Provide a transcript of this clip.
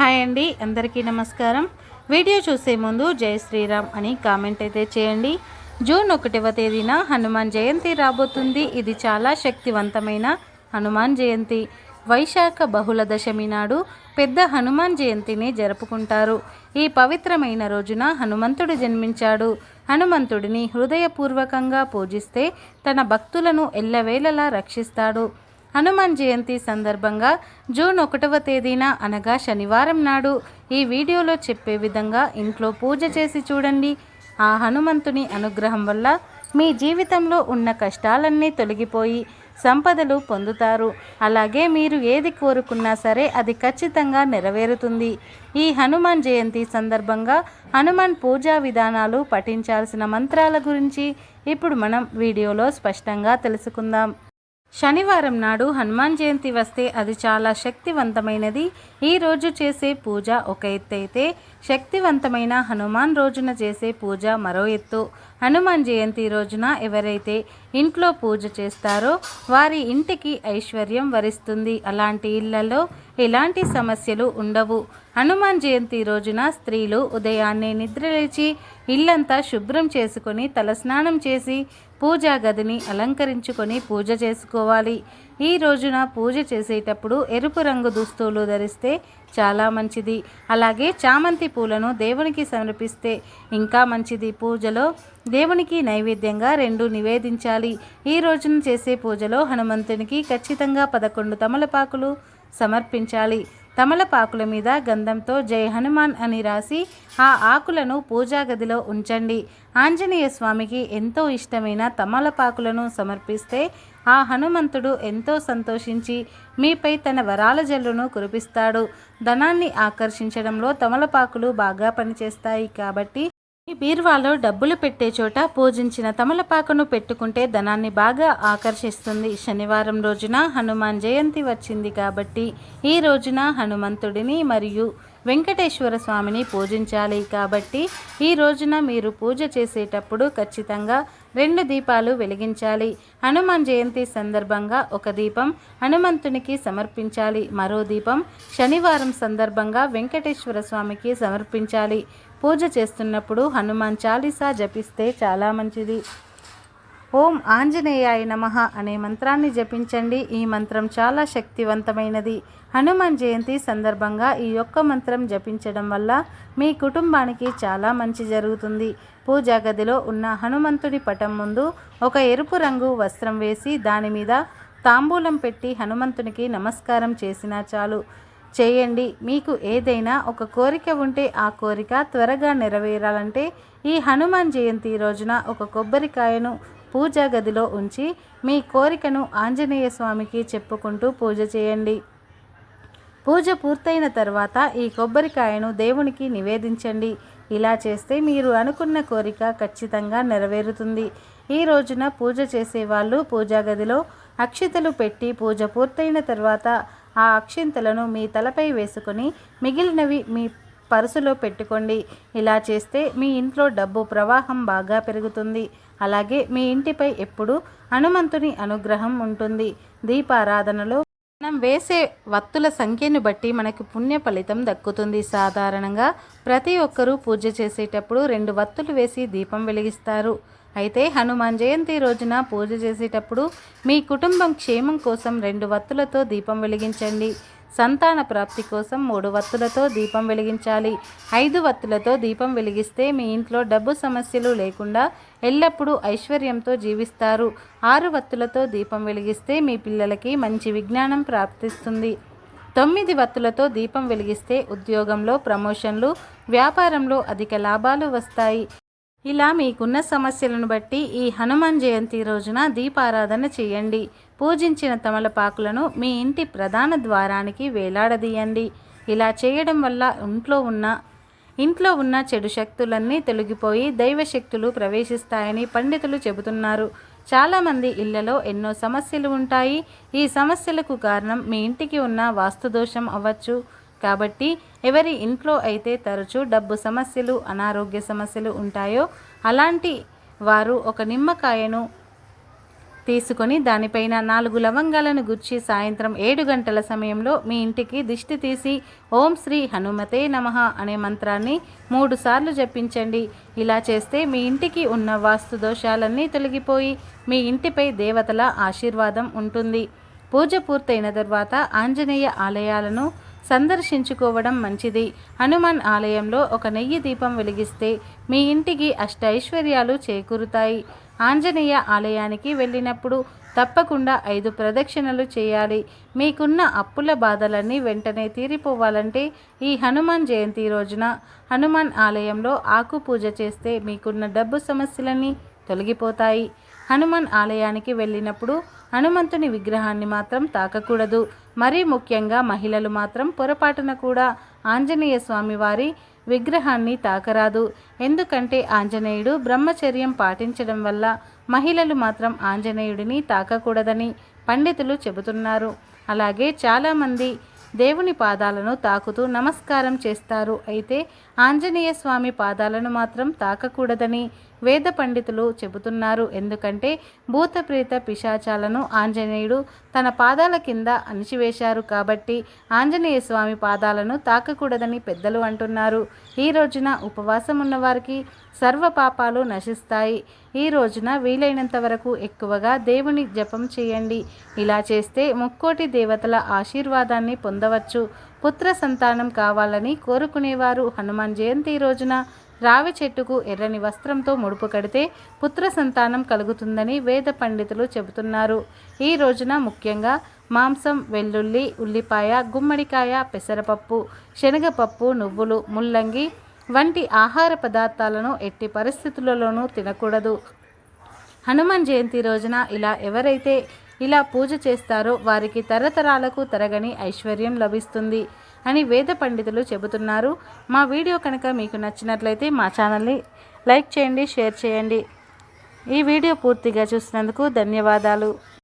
Hi అండి అందరికీ నమస్కారం. వీడియో చూసే ముందు జై శ్రీరామ్ అని కామెంట్ అయితే చేయండి. జూన్ ఒకటవ తేదీన హనుమాన్ జయంతి రాబోతుంది. ఇది చాలా శక్తివంతమైన హనుమాన్ జయంతి. వైశాఖ బహుళ దశమి నాడు పెద్ద హనుమాన్ జయంతిని జరుపుకుంటారు. ఈ పవిత్రమైన రోజున హనుమంతుడు జన్మించాడు. హనుమంతుడిని హృదయపూర్వకంగా పూజిస్తే తన భక్తులను ఎల్లవేళలా రక్షిస్తాడు. హనుమాన్ జయంతి సందర్భంగా జూన్ ఒకటవ తేదీన అనగా శనివారం నాడు ఈ వీడియోలో చెప్పే విధంగా ఇంట్లో పూజ చేసి చూడండి. ఆ హనుమంతుని అనుగ్రహం వల్ల మీ జీవితంలో ఉన్న కష్టాలన్నీ తొలగిపోయి సంపదలు పొందుతారు. అలాగే మీరు ఏది కోరుకున్నా సరే అది ఖచ్చితంగా నెరవేరుతుంది. ఈ హనుమాన్ జయంతి సందర్భంగా హనుమాన్ పూజా విధానాలు పఠించాల్సిన మంత్రాల గురించి ఇప్పుడు మనం వీడియోలో స్పష్టంగా తెలుసుకుందాం. శనివారం నాడు హనుమాన్ జయంతి వస్తే అది చాలా శక్తివంతమైనది. ఈ రోజు చేసే పూజ ఒక ఎత్తు అయితే శక్తివంతమైన హనుమాన్ రోజున చేసే పూజ మరో ఎత్తు. హనుమాన్ జయంతి రోజున ఎవరైతే ఇంట్లో పూజ చేస్తారో వారి ఇంటికి ఐశ్వర్యం వరిస్తుంది. అలాంటి ఇళ్ళలో ఎలాంటి సమస్యలు ఉండవు. హనుమాన్ జయంతి రోజున స్త్రీలు ఉదయాన్నే నిద్రలేచి ఇల్లంతా శుభ్రం చేసుకొని తలస్నానం చేసి పూజా గదిని అలంకరించుకొని పూజ చేసుకోవాలి. ఈ రోజున పూజ చేసేటప్పుడు ఎరుపు రంగు దుస్తులు ధరిస్తే చాలా మంచిది. అలాగే చామంతి పూలను దేవునికి సమర్పిస్తే ఇంకా మంచిది. పూజలో దేవునికి నైవేద్యంగా రెండు నివేదించాలి. ఈ రోజున చేసే పూజలో హనుమంతునికి ఖచ్చితంగా పదకొండు తమలపాకులు సమర్పించాలి. తమలపాకుల మీద గంధంతో జై హనుమాన్ అని రాసి ఆ ఆకులను పూజా గదిలో ఉంచండి. ఆంజనేయ స్వామికి ఎంతో ఇష్టమైన తమలపాకులను సమర్పిస్తే ఆ హనుమంతుడు ఎంతో సంతోషించి మీపై తన వరాల జల్లును కురిపిస్తాడు. ధనాన్ని ఆకర్షించడంలో తమలపాకులు బాగా పనిచేస్తాయి కాబట్టి ఈ బీర్వాలో డబ్బులు పెట్టే చోట పూజించిన తమలపాకును పెట్టుకుంటే ధనాన్ని బాగా ఆకర్షిస్తుంది. శనివారం రోజున హనుమాన్ జయంతి వచ్చింది కాబట్టి ఈ రోజున హనుమంతుడిని మరియు వెంకటేశ్వర స్వామిని పూజించాలి. కాబట్టి ఈ రోజున మీరు పూజ చేసేటప్పుడు ఖచ్చితంగా రెండు దీపాలు వెలిగించాలి. హనుమాన్ జయంతి సందర్భంగా ఒక దీపం హనుమంతునికి సమర్పించాలి. మరో దీపం శనివారం సందర్భంగా వెంకటేశ్వర స్వామికి సమర్పించాలి. పూజ చేస్తున్నప్పుడు హనుమాన్ చాలీసా జపిస్తే చాలా మంచిది. ఓం ఆంజనేయాయ నమః అనే మంత్రాన్ని జపించండి. ఈ మంత్రం చాలా శక్తివంతమైనది. హనుమాన్ జయంతి సందర్భంగా ఈ యొక్క మంత్రం జపించడం వల్ల మీ కుటుంబానికి చాలా మంచి జరుగుతుంది. పూజా గదిలో ఉన్న హనుమంతుడి పటం ముందు ఒక ఎరుపు రంగు వస్త్రం వేసి దాని మీద తాంబూలం పెట్టి హనుమంతునికి నమస్కారం చేసినా చాలు. చేయండి. మీకు ఏదైనా ఒక కోరిక ఉంటే ఆ కోరిక త్వరగా నెరవేరాలంటే ఈ హనుమాన్ జయంతి రోజున ఒక కొబ్బరికాయను పూజా గదిలో ఉంచి మీ కోరికను ఆంజనేయ స్వామికి చెప్పుకుంటూ పూజ చేయండి. పూజ పూర్తయిన తర్వాత ఈ కొబ్బరికాయను దేవునికి నివేదించండి. ఇలా చేస్తే మీరు అనుకున్న కోరిక ఖచ్చితంగా నెరవేరుతుంది. ఈ రోజున పూజ చేసేవాళ్ళు పూజా గదిలో అక్షితలు పెట్టి పూజ పూర్తయిన తర్వాత ఆ అక్షింతలను మీ తలపై వేసుకొని మిగిలినవి మీ పర్సులో పెట్టుకోండి. ఇలా చేస్తే మీ ఇంట్లో డబ్బు ప్రవాహం బాగా పెరుగుతుంది. అలాగే మీ ఇంటిపై ఎప్పుడు హనుమంతుని అనుగ్రహం ఉంటుంది. దీపారాధనలో మనం వేసే వత్తుల సంఖ్యను బట్టి మనకి పుణ్య ఫలితం దక్కుతుంది. సాధారణంగా ప్రతి ఒక్కరూ పూజ చేసేటప్పుడు రెండు వత్తులు వేసి దీపం వెలిగిస్తారు. అయితే హనుమాన్ జయంతి రోజున పూజ చేసేటప్పుడు మీ కుటుంబం క్షేమం కోసం రెండు వత్తులతో దీపం వెలిగించండి. సంతాన ప్రాప్తి కోసం మూడు వత్తులతో దీపం వెలిగించాలి. ఐదు వత్తులతో దీపం వెలిగిస్తే మీ ఇంట్లో డబ్బు సమస్యలు లేకుండా ఎల్లప్పుడూ ఐశ్వర్యంతో జీవిస్తారు. ఆరు వత్తులతో దీపం వెలిగిస్తే మీ పిల్లలకి మంచి విజ్ఞానం ప్రాప్తిస్తుంది. తొమ్మిది వత్తులతో దీపం వెలిగిస్తే ఉద్యోగంలో ప్రమోషన్లు వ్యాపారంలో అధిక లాభాలు వస్తాయి. ఇలా మీకున్న సమస్యలను బట్టి ఈ హనుమాన్ జయంతి రోజున దీపారాధన చేయండి. పూజించిన తమలపాకులను మీ ఇంటి ప్రధాన ద్వారానికి వేలాడదీయండి. ఇలా చేయడం వల్ల ఇంట్లో ఉన్న ఇంట్లో ఉన్న చెడు శక్తులన్నీ తొలగిపోయి దైవశక్తులు ప్రవేశిస్తాయని పండితులు చెబుతున్నారు. చాలామంది ఇళ్ళలో ఎన్నో సమస్యలు ఉంటాయి. ఈ సమస్యలకు కారణం మీ ఇంటికి ఉన్న వాస్తుదోషం అవ్వచ్చు. కాబట్టి ఎవరి ఇంట్లో అయితే తరచూ డబ్బు సమస్యలు అనారోగ్య సమస్యలు ఉంటాయో అలాంటి వారు ఒక నిమ్మకాయను తీసుకొని దానిపైన నాలుగు లవంగాలను గుచ్చి సాయంత్రం ఏడు గంటల సమయంలో మీ ఇంటికి దిష్టి తీసి ఓం శ్రీ హనుమతే నమః అనే మంత్రాన్ని మూడు సార్లు జపించండి. ఇలా చేస్తే మీ ఇంటికి ఉన్న వాస్తు దోషాలన్నీ తొలగిపోయి మీ ఇంటిపై దేవతల ఆశీర్వాదం ఉంటుంది. పూజ పూర్తయిన తర్వాత ఆంజనేయ ఆలయాలను సందర్శించుకోవడం మంచిది. హనుమాన్ ఆలయంలో ఒక నెయ్యి దీపం వెలిగిస్తే మీ ఇంటికి అష్ట ఐశ్వర్యాలు చేకూరుతాయి. ఆంజనేయ ఆలయానికి వెళ్ళినప్పుడు తప్పకుండా ఐదు ప్రదక్షిణలు చేయాలి. మీకున్న అప్పుల బాధలన్నీ వెంటనే తీరిపోవాలంటే ఈ హనుమాన్ జయంతి రోజున హనుమాన్ ఆలయంలో ఆకు పూజ చేస్తే మీకున్న డబ్బు సమస్యలన్నీ తొలగిపోతాయి. హనుమాన్ ఆలయానికి వెళ్ళినప్పుడు హనుమంతుని విగ్రహాన్ని మాత్రం తాకకూడదు. మరీ ముఖ్యంగా మహిళలు మాత్రం పొరపాటున కూడా ఆంజనేయ స్వామి వారి విగ్రహాన్ని తాకరాదు. ఎందుకంటే ఆంజనేయుడు బ్రహ్మచర్యం పాటించడం వల్ల మహిళలు మాత్రం ఆంజనేయుడిని తాకకూడదని పండితులు చెబుతున్నారు. అలాగే చాలామంది దేవుని పాదాలను తాకుతూ నమస్కారం చేస్తారు. అయితే ఆంజనేయ స్వామి పాదాలను మాత్రం తాకకూడదని వేద పండితులు చెబుతున్నారు. ఎందుకంటే భూతప్రేత పిశాచాలను ఆంజనేయుడు తన పాదాల కింద అణిచివేశారు కాబట్టి ఆంజనేయ స్వామి పాదాలను తాకకూడదని పెద్దలు అంటున్నారు. ఈ రోజున ఉపవాసం ఉన్నవారికి సర్వ పాపాలు నశిస్తాయి. ఈ రోజున వీలైనంత వరకు ఎక్కువగా దేవుని జపం చేయండి. ఇలా చేస్తే ముక్కోటి దేవతల ఆశీర్వాదాన్ని పొందవచ్చు. పుత్ర సంతానం కావాలని కోరుకునేవారు. హనుమాన్ జయంతి రోజున రావి చెట్టుకు ఎర్రని వస్త్రంతో ముడుపు కడితే పుత్ర సంతానం కలుగుతుందని వేద పండితులు చెబుతున్నారు. ఈ రోజున ముఖ్యంగా మాంసం వెల్లుల్లి ఉల్లిపాయ గుమ్మడికాయ పెసరపప్పు శనగపప్పు నువ్వులు ముల్లంగి వంటి ఆహార పదార్థాలను ఎట్టి పరిస్థితులలోనూ తినకూడదు. హనుమాన్ జయంతి రోజున ఇలా ఎవరైతే ఇలా పూజ చేస్తారో వారికి తరతరాలకు తరగని ఐశ్వర్యం లభిస్తుంది అని వేద పండితులు చెబుతున్నారు. మా వీడియో కనుక మీకు నచ్చినట్లయితే మా ఛానల్ని లైక్ చేయండి షేర్ చేయండి. ఈ వీడియో పూర్తిగా చూసినందుకు ధన్యవాదాలు.